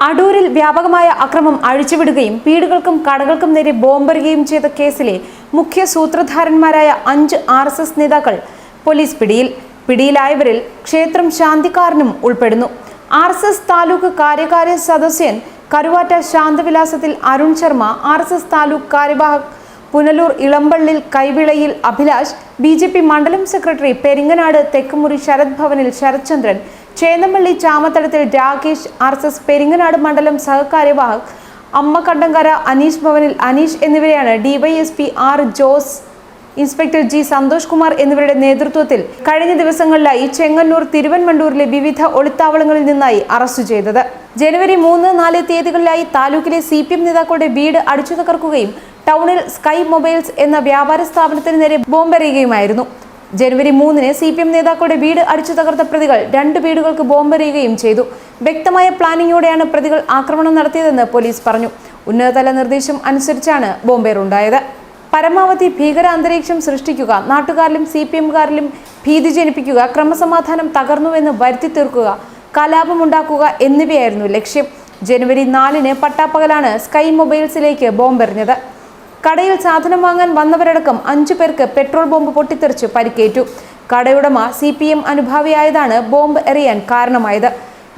അടൂരിൽ വ്യാപകമായ അക്രമം അഴിച്ചുവിടുകയും വീടുകൾക്കും കടകൾക്കും നേരെ ബോംബെറിയുകയും ചെയ്ത കേസിലെ മുഖ്യ സൂത്രധാരന്മാരായ അഞ്ച് ആർ എസ് എസ് നേതാക്കൾ പോലീസ് പിടിയിൽ പിടിയിലായവരിൽ ക്ഷേത്രം ശാന്തിക്കാരനും ഉൾപ്പെടുന്നു. ആർ എസ് എസ് താലൂക്ക് കാര്യകാര്യ സദസ്യൻ Karuvatta ശാന്തവിലാസത്തിൽ Arun Sharma R S S taluk കാര്യവാഹക് Punalur ഇളമ്പള്ളിൽ കൈവിളയിൽ അഭിലാഷ് ബി മണ്ഡലം സെക്രട്ടറി പെരിങ്ങനാട് തെക്കുമുറി ശരത് ഭവനിൽ Sarathchandran Chennampally ചാമത്തടത്തിൽ Rakesh R S S Peringanad മണ്ഡലം സഹകാര്യവാഹക് അമ്മ കണ്ടങ്കര അനീഷ് ഭവനിൽ അനീഷ് എന്നിവരെയാണ് DYSP R Jose inspector G Santhosh Kumar എന്നിവരുടെ നേതൃത്വത്തിൽ കഴിഞ്ഞ ദിവസങ്ങളിലായി ചെങ്ങന്നൂർ തിരുവൻമണ്ടൂരിലെ വിവിധ ഒളിത്താവളങ്ങളിൽ നിന്നായി അറസ്റ്റ് ചെയ്തത്. ജനുവരി മൂന്ന് നാല് തീയതികളിലായി താലൂക്കിലെ സി പി എം നേതാക്കളുടെ വീട് അടിച്ചു തകർക്കുകയും ടൗണിൽ സ്കൈ മൊബൈൽസ് എന്ന വ്യാപാര സ്ഥാപനത്തിന് നേരെ ബോംബെറിയുകയുമായിരുന്നു. ജനുവരി മൂന്നിന് സി പി എം നേതാക്കളുടെ വീട് അടിച്ചു തകർത്ത പ്രതികൾ രണ്ട് വീടുകൾക്ക് ബോംബെറിയുകയും ചെയ്തു. വ്യക്തമായ പ്ലാനിങ്ങോടെയാണ് പ്രതികൾ ആക്രമണം നടത്തിയതെന്ന് പോലീസ് പറഞ്ഞു. ഉന്നതതല നിർദ്ദേശം അനുസരിച്ചാണ് ബോംബേറുണ്ടായത്. പരമാവധി ഭീകര അന്തരീക്ഷം സൃഷ്ടിക്കുക നാട്ടുകാരിലും സി പി എംകാരിലും ഭീതി ജനിപ്പിക്കുക ക്രമസമാധാനം തകർന്നുവെന്ന് വരുത്തി തീർക്കുക കലാപമുണ്ടാക്കുക എന്നിവയായിരുന്നു ലക്ഷ്യം. ജനുവരി നാലിന് പട്ടാപ്പകലാണ് സ്കൈ മൊബൈൽസിലേക്ക് ബോംബെറിഞ്ഞത്. കടയിൽ സാധനം വാങ്ങാൻ വന്നവരടക്കം അഞ്ചു പേർക്ക് പെട്രോൾ ബോംബ് പൊട്ടിത്തെറിച്ച് പരിക്കേറ്റു. കടയുടമ സി പി എം അനുഭാവിയായതാണ് ബോംബ് എറിയാൻ കാരണമായത്.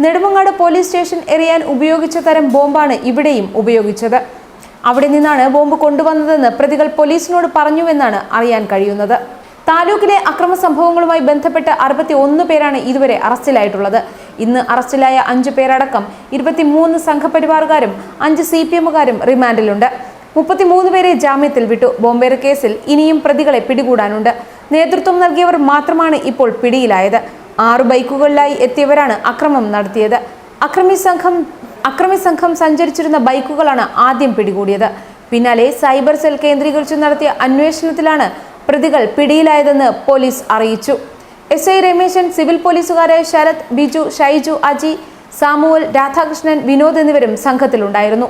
നെടുമങ്ങാട് പോലീസ് സ്റ്റേഷൻ എറിയാൻ ഉപയോഗിച്ച തരം ബോംബാണ് ഇവിടെയും ഉപയോഗിച്ചത്. അവിടെ നിന്നാണ് ബോംബ് കൊണ്ടുവന്നതെന്ന് പ്രതികൾ പോലീസിനോട് പറഞ്ഞുവെന്നാണ് അറിയാൻ കഴിയുന്നത്. താലൂക്കിലെ അക്രമ സംഭവങ്ങളുമായി ബന്ധപ്പെട്ട് അറുപത്തി ഒന്ന് പേരാണ് ഇതുവരെ അറസ്റ്റിലായിട്ടുള്ളത്. ഇന്ന് അറസ്റ്റിലായ അഞ്ചു പേരടക്കം ഇരുപത്തിമൂന്ന് സംഘപരിവാറുകാരും അഞ്ച് സി പി എമ്മുകാരും റിമാൻഡിലുണ്ട്. മുപ്പത്തിമൂന്ന് പേരെ ജാമ്യത്തിൽ വിട്ടു. ബോംബേർ കേസിൽ ഇനിയും പ്രതികളെ പിടികൂടാനുണ്ട്. നേതൃത്വം നൽകിയവർ മാത്രമാണ് ഇപ്പോൾ പിടിയിലായത്. ആറു ബൈക്കുകളിലായി എത്തിയവരാണ് അക്രമം നടത്തിയത്. അക്രമി സംഘം അക്രമി സംഘം സഞ്ചരിച്ചിരുന്ന ബൈക്കുകളാണ് ആദ്യം പിടികൂടിയത്. പിന്നാലെ സൈബർ സെൽ കേന്ദ്രീകരിച്ച് നടത്തിയ അന്വേഷണത്തിലാണ് പ്രതികൾ പിടിയിലായതെന്ന് പോലീസ് അറിയിച്ചു. എസ് ഐ രമേശൻ സിവിൽ പോലീസുകാരായ ശരത് ബിജു ഷൈജു അജി സാമുവൽ രാധാകൃഷ്ണൻ വിനോദ് എന്നിവരും സംഘത്തിലുണ്ടായിരുന്നു.